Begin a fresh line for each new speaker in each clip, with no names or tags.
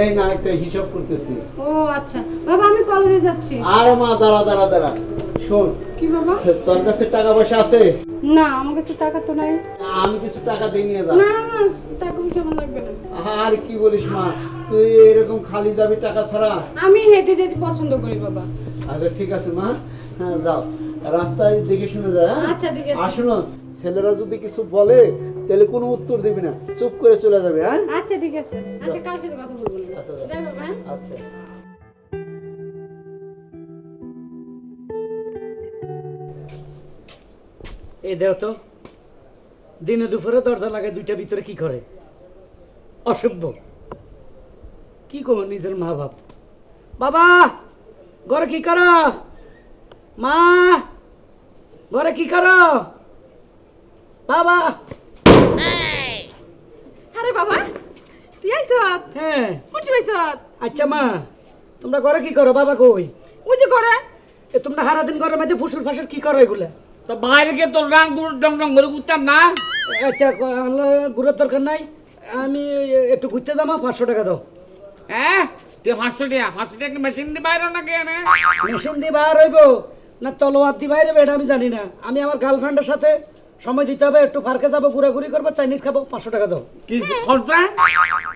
এই না একটা হিসাব করতেছি।
ও আচ্ছা। বাবা আমি কলেজে যাচ্ছি।
আর মা দাঁড়া দাঁড়া দাঁড়া। শোন
কি বাবা?
তোর কাছে টাকা পয়সা আছে?
না আমার কাছে টাকা তো নাই।
আমি কিছু টাকা দিয়ে নিয়ে যা।
না না না টাকা পয়সা আমার লাগবে না।
আর কি বলিস মা তুই এরকম খালি যাবি টাকা ছাড়া?
আমি হেঁটে যেতে পছন্দ করি বাবা।
আচ্ছা ঠিক আছে মা। হ্যাঁ যাও। রাস্তায় দেখে শুনে যা হ্যাঁ?
আচ্ছা, ঠিক আছে।
আর শোনো ছেলেরা যদি কিছু বলে তাহলে কোনো উত্তর দিবি না। চুপ করে চলে যাবে হ্যাঁ?
আচ্ছা ঠিক আছে। আচ্ছা কার সাথে কথা বলব?
আচ্ছা,
যাই বাবা হ্যাঁ?
আচ্ছা।
এই দেও তো। দিনে দুপুরে দরজা লাগে দুইটা ভিতরে কি করে? অসভ্য। কি করব নিজের মা বাপ বাবা ঘরে কি করো? মা ঘরে কি করো? বাবা।
আরে বাবা তুই আইছ
হ্যাঁ।
পাইছ
আচ্ছা মা তোমরা ঘরে কি করো? বাবা কই?
ওই যে করে
এ তোমরা ঘরের মধ্যে ফুসুর ফাঁসুর কি করো এগুলা?
তো বাইরে গিয়ে তোর গুড় ডং ডং করে উঠতাম না?
আচ্ছা ঘুরের দরকার নাই। আমি একটু ঘুরতে যাব পাঁচশো টাকা দাও।
হ্যাঁ? তুই পাঁচশো টাকা পাঁচশো টাকা মেশিন দিয়ে বাইরে না কেন
মেশিন দিয়ে বাইর হইব? না তলোয়ার দিয়ে বাইরে এটা আমি জানি না। আমি আমার গার্লফ্রেন্ডের সাথে সময় দিতে হবে একটু পার্কে যাব ঘোরাঘুরি করব চাইনিজ খাব পাঁচশো টাকা দাও।
কি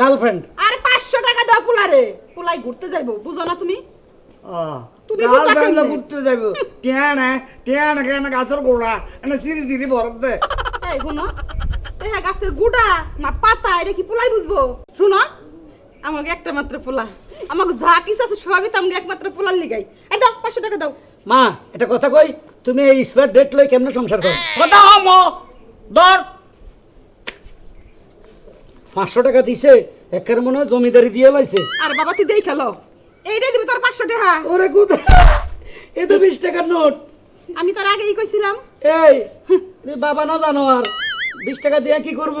গার্লফ্রেন্ড
আরে পাঁচশো টাকা দাও পোলারে। পোলাই ঘুরতে যাইবো বুঝো না তুমি? তুমি
গাল
বুঝলা
গাল
কেমনে?
ঘুরতে যাব কেন কেন কেন গাছের গোড়া এনে সিঁড়ি সিঁড়ি ভরত দে।
এই শোনো। এই গাছের গুড়া না পাতা এটা কি পোলাই বুঝব? শুনো আমাকে একটা মাত্র পোলা। আমাকে যা কিছু আছে সবই তো আমাকে একমাত্র পোলার লিগাই। এই দাও পাঁচশো টাকা দাও।
মা এটা কথা কই? তুমি এই স্পেয়ার ডেট লই কেমনে সংসার করো?
কথা হম ধর।
পাঁচশো টাকা দিছে একের মনে হয় জমিদারি দিয়ে লাইছে।
আর বাবা তুই দেই খেলো। এইটাই দিবি তোর পাঁচশো টাকা।
ওরে কোথায়? এ তো বিশ টাকার নোট।
আমি তোর আগেই কইছিলাম।
এই তুই বাবা না জানো আর বিশ টাকা দিয়ে কি করব?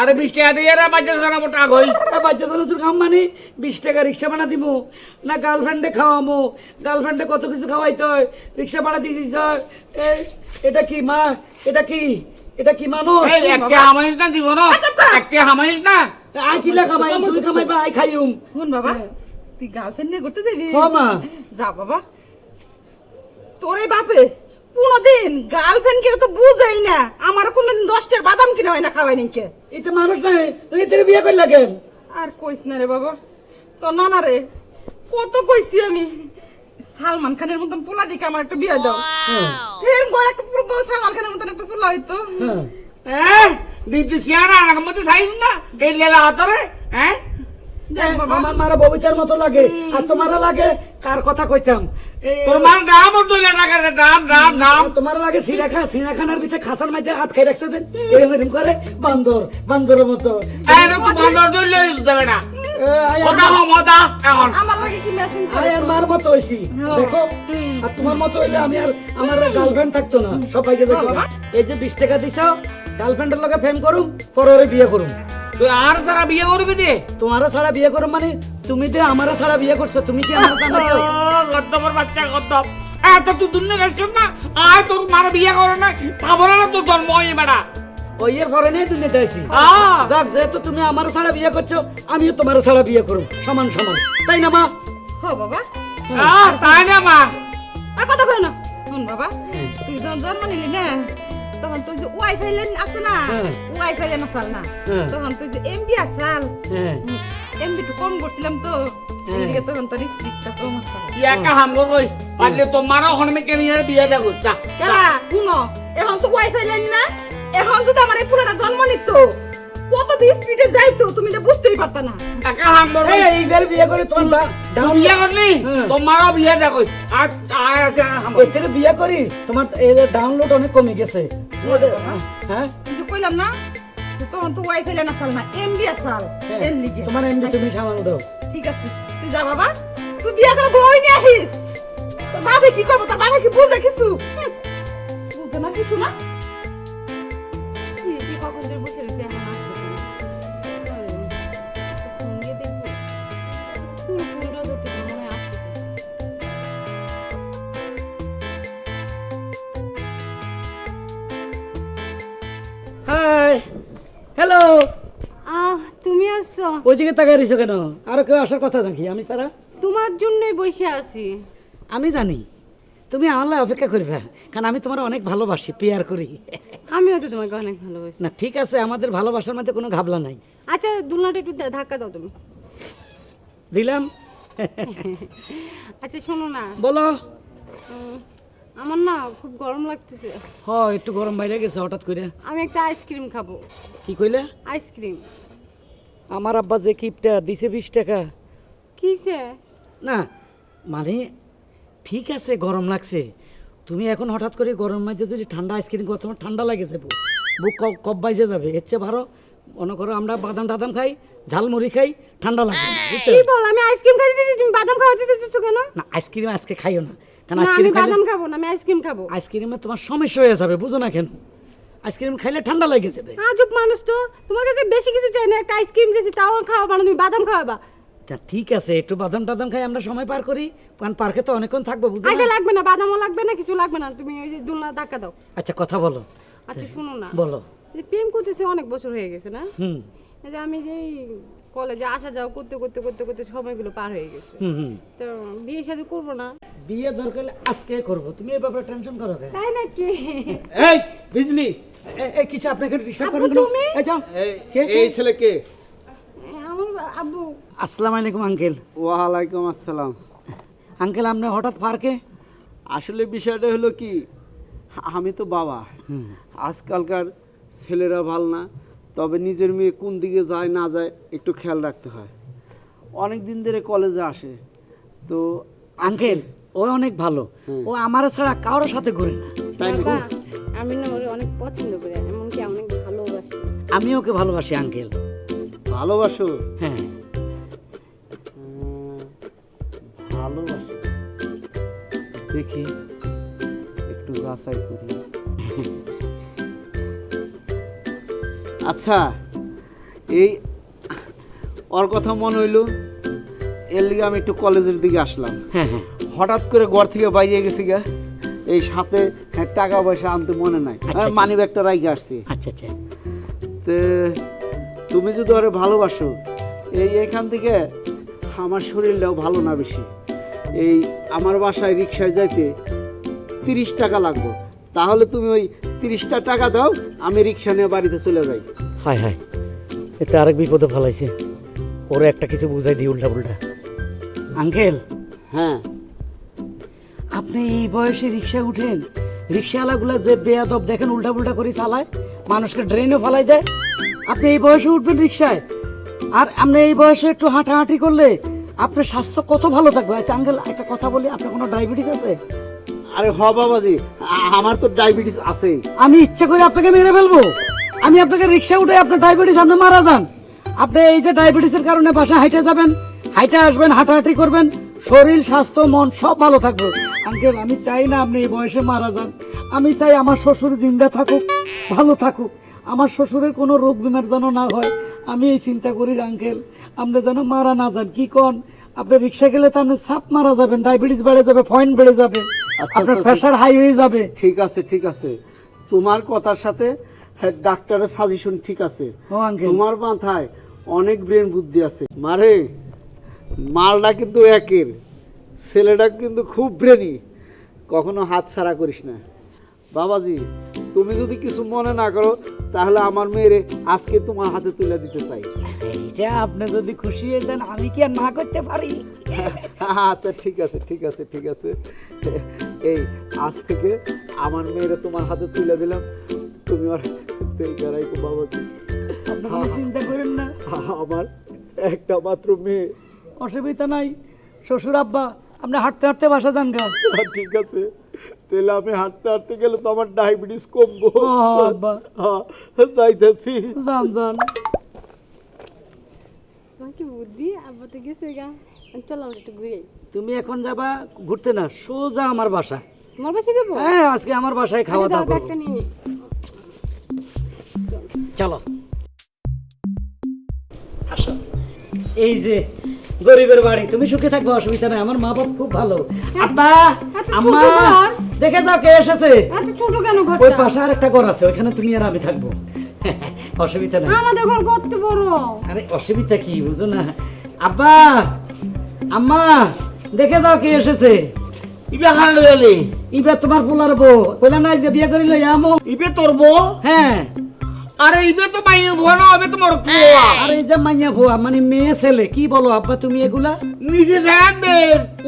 আরে বিশ টাকা দিয়ে রে বাচ্চা জানাব টাকা হই
এ বাচ্চা চালাচুর কাম মানে? বিশ টাকা রিক্সা ভাড়া দিব না গার্লফ্রেন্ডে খাওয়ামো। গার্লফ্রেন্ডে কত কিছু খাওয়াইতে হয়? রিক্সা ভাড়া দিয়ে দিতে হয়। এই, এটা কি মা? এটা কি? এটা কি মানুষ?
এই একটা হামাইস না দিব না? একটা হামাইস না?
আই কিলা কামাই তুই কামাইবা আই খাইউম
শুন বাবা তুই গার্লফ্রেন্ড নিয়ে ঘুরতে যাবি?
হ মা।
যা বাবা। তোরে বাপে। কোনদিন গার্লফ্রেন্ড কিনা তো বুঝাই না। আমার কোনদিন দশটার বাদাম কিনা হয় না খাওয়াই নাকি
এটা মানুষ নাই তুই তোর বিয়ে করলা কেন
আর কইস না রে বাবা তো না না রে কত কইছি আমি। সালমান খানের মতন পোলা দিকে আমার একটা বিয়ে দাও। এরকম করে একটা পুরো সালমান খানের মতন একটা পোলা হইতো।
হ্যাঁ।
হ্যাঁ দিদি সিয়ারা আমার মধ্যে সাইজ না কে লেলা হাতরে হ্যাঁ?
আমার মারা ববিতার মতো লাগে আর তোমার লাগে। কার কথা কইতাম? এই
নাম ওর দইলে না কেন? নাম নাম নাম।
তোমার লাগে সিরাখা সিরাখানার ভিতরে খাসার মাঝে হাত খাই রাখছে দেন এরম এরম করে বান্দর বান্দরের মতো।
বান্দর। দইলে দেবে না।
এ, আয়
কথা
আমার-
হম কথা এখন।
আমার লাগে কি ম্যাচিং করে
আয় আর মার মতো হইছি। দেখো আর তোমার মতো হইলে আমি আর আমার গার্লফ্রেন্ড থাকতো না। সবাইকে দেখো এই যে বিশ টাকা দিছ গার্লফ্রেন্ডের লগে ফেম করুম পরে বিয়ে করুম।
তুই আর যারা বিয়ে করবি দে
তোমারও ছাড়া বিয়ে করুম মানে তুমি যে আমারও ছাড়া বিয়ে করছ তুমি কি আমার জানাচ্ছো
গদ্দপর বাচ্চা গদ্দপ এত তুই দুনিয়া গেছিস না? আয় তোর মার বিয়ে করে না খাব না তোর জন্ম হয়ে বেড়া।
ওই এর পরে নেই তুমি দেয়ছি
আহ!
যাক যেহেতু তুমি আমার ছাড়া বিয়ে করছ আমিও তোমার ছাড়া বিয়ে করুম সমান সমান। তাই না মা?
হ বাবা।
তাই না মা?
কথা কই না। শুন বাবা তুই জন্ম নিলি না? তখন তুই যে ওয়াইফাই লেন আছে না
হ্যাঁ।
ওয়াইফাই লেন আসাল না।
হ্যাঁ।
তখন তুই যে এমবি আসাল।
হ্যাঁ।
এমবি একটু কম করছিলাম তো। এদিকে তখন তোর স্পিডটা কম আসাল
কেন বিয়ে দেখো চা
কেলা শুনো এখন তো ওয়াইফাই লেন না এখন যদি আমার এই পুরাটা জন্ম নিত কত স্পিডে যাইতো তুমি তো বুঝতেই পারতা না।
একা হাম
এই এইবার বিয়ে করে তোমার ডাউন
বিয়ে করলি। তোমারও বিয়ে দেখো আর আছে
বিয়ে করি তোমার ডাউনলোড অনেক কমে গেছে। হ্যাঁ?
কিন্তু কইলাম না তখন তো ওয়াইফাই লেন আসাল না এমবি আসাল এর লিগে।
তোমার এমনি তুমি সামাল দাও।
ঠিক আছে। তুই যা বাবা তুই বিয়া করে বই নিয়ে আহিস তোর বাবা কি করব? তোর বাবা কি বুঝে কিছু। বুঝে না কিছু না?
ওইদিকে তাকাই রইছো কেন? আরও কেউ আসার কথা নাকি? আমি ছাড়া?
তোমার জন্যই বসে আছি।
আমি জানি। তুমি আমার লাই অপেক্ষা করবে কারণ আমি তোমার অনেক ভালোবাসি পেয়ার করি।
আমিও তো তোমাকে অনেক ভালোবাসি।
না ঠিক আছে আমাদের ভালোবাসার মধ্যে কোনো ঘাবলা নাই।
আচ্ছা দুলনাটা একটু ধাক্কা দাও তুমি।
দিলাম।
আচ্ছা শোনো না।
বলো।
আমার না খুব গরম লাগতেছে।
হ একটু গরম বাইরে গেছে হঠাৎ করে।
আমি একটা আইসক্রিম খাব।
কি কইলে?
আইসক্রিম
আমার আব্বা যে কিপটা দিছে বিশ টাকা।
কিসে?
না মানে ঠিক আছে গরম লাগছে। তুমি এখন হঠাৎ করে গরম মাঝে যদি ঠান্ডা আইসক্রিম করো তোমার ঠান্ডা লাগে যাব। বুক কব বাইজে যাবে এর চেয়ে ভালো মনে করো আমরা বাদাম টাদাম খাই ঝালমুড়ি খাই ঠান্ডা লাগে
কি বল আমি আইসক্রিম খাই দিচ্ছি তুমি বাদাম খাওয়াতে দিচ্ছ কেন?
না আইসক্রিম আজকে খাইও না। কারণ আইসক্রিম
খাব না আমি আইসক্রিম খাব।
আইসক্রিমে তোমার সমস্যা হয়ে যাবে বুঝো না কেন? আইসক্রিম খাইলে ঠান্ডা লেগে যাবে।
আজব মানুষ তো। তোমার কাছে বেশি কিছু চাই না একটা আইসক্রিম দিয়েছি তাও খাওয়াবা না তুমি বাদাম খাওয়াবা।
তা ঠিক আছে একটু বাদাম টাদাম খাই আমরা সময় পার করি। কারণ পার্কে তো অনেকক্ষণ থাকব বুঝলে?
আচ্ছা লাগবে না বাদামও লাগবে না কিছু লাগবে না তুমি ওই যে দুলনা ধাক্কা দাও।
আচ্ছা কথা বলো।
আচ্ছা শোনো না।
বলো।
যে প্রেম করতেছে অনেক বছর হয়ে গেছে না?
হুম।
এই যে আমি যেই কলেজে আসা যাওয়া করতে করতে করতে করতে সময়গুলো পার হয়ে গেছে।
হুম হুম।
তো বিয়ে শাদী করব না।
বিয়ে দরকার আজকে করব তুমি এই ব্যাপারে টেনশন করো
তাই নাকি?
এই বিজলি!
এই কিছু আপনাকে ডিস্টার্ব করেন
তুমি?
এই যাও।
এই-
কে, কে?
ছেলে কে?
আমার আব্বু।
আসসালামু আলাইকুম আঙ্কেল।
ওয়ালাইকুম আসসালাম।
আঙ্কেল আপনি হঠাৎ পার্কে?
আসলে বিষয়টা হলো কি আমি তো বাবা। আজকালকার ছেলেরা ভালো না তবে নিজের মেয়ে কোন দিকে যায় না যায় একটু খেয়াল রাখতে হয়। অনেক দিন ধরে কলেজে আসে তো
আঙ্কেল ও অনেক ভালো। ও আমার ছাড়া কারোর সাথে ঘুরে না।
তাই নাকি?
আমি না ওরে অনেক পছন্দ করি এমনকি অনেক ভালোবাসি।
আমি ওকে ভালোবাসি আঙ্কেল।
ভালোবাসো?
হ্যাঁ।
ভালোবাসো? দেখি একটু যাচাই করি। আচ্ছা এই ওর কথা মনে হইল এর লিগে আমি একটু কলেজের দিকে আসলাম।
হ্যাঁ হ্যাঁ।
হঠাৎ করে ঘর থেকে বাইরে গেছি গা। এই সাথে টাকা পয়সা আনতে মনে নাই। মানি ব্যাগটা রাইকে আসছি।
আচ্ছা আচ্ছা।
তে তুমি যদি ওরে ভালোবাসো এই এখান থেকে আমার শরীরটাও ভালো না বেশি। এই আমার বাসায় রিক্সায় যাইতে তিরিশ টাকা লাগবে। তাহলে তুমি ওই তিরিশটা টাকা দাও আমি রিক্সা নিয়ে বাড়িতে চলে যাই।
হায় হায়। এতে আরেক বিপদে ফেলাইছে। ওরে একটা কিছু বুঝাই দিই উল্টা পুল্টা আঙ্কেল?
হ্যাঁ।
আপনি এই বয়সে রিক্সা উঠেন? রিক্সাওয়ালাগুলা যে বেয়াদব দেখেন উল্টা পুল্টা করে চালায় মানুষকে ড্রেনে ফেলাই দেয়। আপনি এই বয়সে উঠবেন রিক্সায়। আর আপনি এই বয়সে একটু হাঁটাহাঁটি করলে আপনার স্বাস্থ্য কত ভালো থাকবে? আচ্ছা আঙ্কেল একটা কথা বলি আপনার কোনো ডায়াবেটিস আছে?
আরে হ বাবাজি আমার তো ডায়াবেটিস আছেই।
আমি ইচ্ছা করে আপনাকে মেরে ফেলব। আমি আপনাকে রিক্সা উঠে আপনার ডায়াবেটিস আপনি মারা যান। আপনি এই যে ডায়াবেটিসের কারণে বাসা হাইটে যাবেন হাইটে আসবেন হাঁটাহাঁটি করবেন শরীর স্বাস্থ্য মন সব ভালো থাকবে। আঙ্কেল আমি চাই না আপনি এই বয়সে মারা যান। আমি চাই আমার শ্বশুর জিন্দা থাকুক ভালো থাকুক। আমার শ্বশুরের কোনো রোগ বিমার যেন না হয়। আমি এই চিন্তা করি আঙ্কেল। আপনি যেন মারা না যান। কি কন? আপনি রিক্সা গেলে তো আপনি সাপ মারা যাবেন ডায়াবেটিস বেড়ে যাবে পয়েন্ট বেড়ে যাবে।
আচ্ছা,
আপনার
আচ্ছা,
প্রেশার হাই হয়ে যাবে।
ঠিক আছে ঠিক আছে। তোমার কথার সাথে হ্যাঁ, ডাক্তারের সাজেশন ঠিক আছে। তোমার মাথায় অনেক ব্রেন বুদ্ধি আছে। মারে মালটা কিন্তু একের। ছেলেটা কিন্তু খুব ব্রেনি কখনো হাত ছাড়া করিস না। বাবাজি তুমি যদি কিছু মনে না করো তাহলে আমার মেয়েরে আজকে তোমার হাতে তুলে দিতে চাই।
এইটা আপনি যদি খুশি হয়ে দেন আমি কি আর না করতে পারি?
আচ্ছা ঠিক আছে ঠিক আছে ঠিক আছে। এই আজ থেকে আমার মেয়েরে তোমার হাতে তুলে দিলাম। তুমি আর রাখো বাবাজি।
চিন্তা করেন না।
আমার একটা মাত্র মেয়ে।
অসুবিধা নাই। শ্বশুর আব্বা আপনি হাঁটতে হাঁটতে বাসা যান গা।
ঠিক আছে। তাহলে আমি হাঁটতে হাঁটতে গেলে তো আমার ডায়াবেটিস কমবো। হ্যাঁ, যাইতেছি।
যান যান।
বুদ্ধি? গেছে গা। চলো আমরা একটু ঘুরে
তুমি এখন যাবা ঘুরতে না সোজা আমার বাসা।
তোমার যাব?
হ্যাঁ আজকে আমার বাসায় খাওয়া দাওয়া করব।
নি।
চলো। আসো এই যে গরিবের বাড়ি। তুমি সুখে থাকবে অসুবিধা নাই। আমার মা বাপ খুব ভালো। আব্বা আম্মা দেখে যাও কে এসেছে।
এত ছোট কেন
ওই পাশে আর একটা ঘর আছে ওইখানে তুমি আর আমি থাকব। অসুবিধা নাই।
আমাদের ঘর কত বড়?
আরে অসুবিধা কি বুঝো না। আব্বা আম্মা দেখে যাও কে এসেছে।
ইবে খান লইলি
ইবে তোমার পোলার বউ। কইলা না আজকে বিয়ে করি লই আমো
ইবে তোর বউ?
হ্যাঁ।
আরে ইবে তো মাইয়া ভুয়া না হবে তোমার কুয়া
আরে এই যে মাইয়া ভুয়া মানে মেয়ে ছেলে কি বলো আব্বা তুমি এগুলা?
নিজে জানবে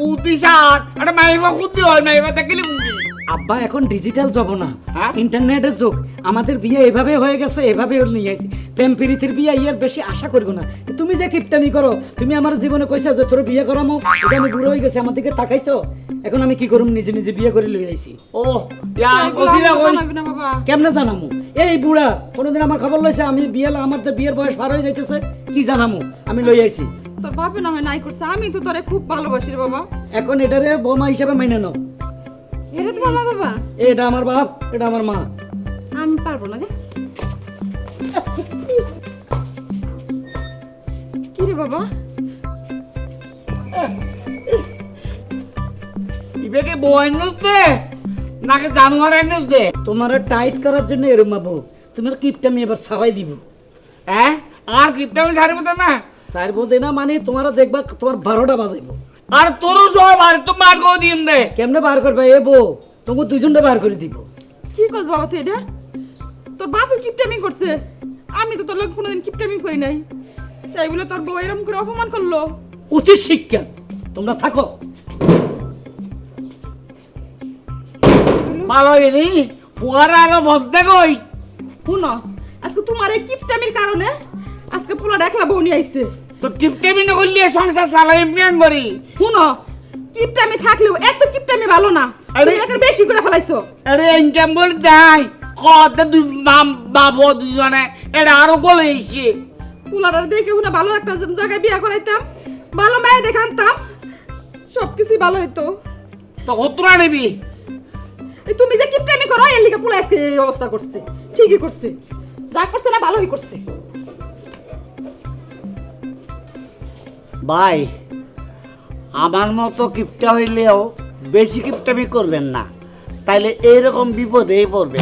উতিসার আরে মাইবা কুদি হয় মাইবা দেখলে কুদি
আব্বা এখন ডিজিটাল যাব না? ইন্টারনেটের যুগ। আমাদের বিয়ে এভাবে হয়ে গেছে এভাবে নিয়ে আইছি। প্রেম প্রীতির বিয়ে ইয়ার বেশি আশা করব না। তুমি যে কিপটামি করো তুমি আমার জীবনে কইছো যে তোর বিয়ে করামো যে আমি বুড়ো হয়ে গেছি আমার দিকে তাকাইছো এখন আমি কি করুম নিজে নিজে বিয়ে করে লই আইছি?
ও
কেমনে জানামু? এই বুড়া কোনোদিন আমার খবর লইছে আমি বিয়ে আমার তো বিয়ের বয়স পার হয়ে যাইতেছে কি জানামু? আমি লই আইছি।
তোর বাপে না হয় নাই করছে আমি তো তোরে খুব ভালোবাসি বাবা।
এখন এটারে বৌমা হিসাবে মাইনে নাও।
এটা তোমার মা বাবা।
এটা আমার বাপ এটা আমার মা।
আমি পারব না যে
কি রে বাবা?
ইবে কি বউ আইনুস দে নাকি জানোয়ার আইনুস দে।
তোমার টাইট করার জন্য এরম বাবু তোমার কিপটা আমি এবার সারাই দিব।
হ্যাঁ? আর কিপটা আমি ছাড়িব না।
চার বোধে না মানে তোমার দেখবা তোমার বারোটা বাজাইব।
আর তোরও সব আর তো মার করে দিম দে
কেমনে বার করবে? এ বউ তোমাকে দুজনটা বার করে দিব।
কি করছ বাবা তুই এটা? তোর বাপে কিপটামি করছে। আমি তো তোর লোক কোনোদিন কিপটামি করি নাই। তাই বলে তোর বউ এরকম করে অপমান করল।
উচিত শিক্ষা। তোমরা থাকো।
ভালো হইনি ফুয়ারা আরও বসতে কই?
শুনো আজকে তোমার এই কিপটামির কারণে আজকে পোলা একলা বউ নিয়ে আইছে।
তো কিপটে বিনা করলি সংসার চালাই প্ল্যান করি
শুনো কিপটামি থাকলেও এত কিপটামি ভালো না।
আরে-
একের বেশি করে ফেলাইছো।
আরে ইনকাম বলে দেয় কত দুই বাম বাবু দুজনে এটা আরও বলে এসছে
পোলার দেখে শুনে ভালো একটা জায়গায় বিয়ে করাইতাম ভালো মেয়ে দেখে আনতাম সব কিছুই ভালো হইতো।
তো কতটা নিবি?
তুমি যে কিপটামি করো এর লিগে পোলা আজকে এই অবস্থা করছে ঠিকই করছে। যা করছে না ভালোই করছে।
ভাই আমার মতো কিপটা হইলেও বেশি কিপটামি করবেন না। তাইলে এইরকম বিপদেই পড়বে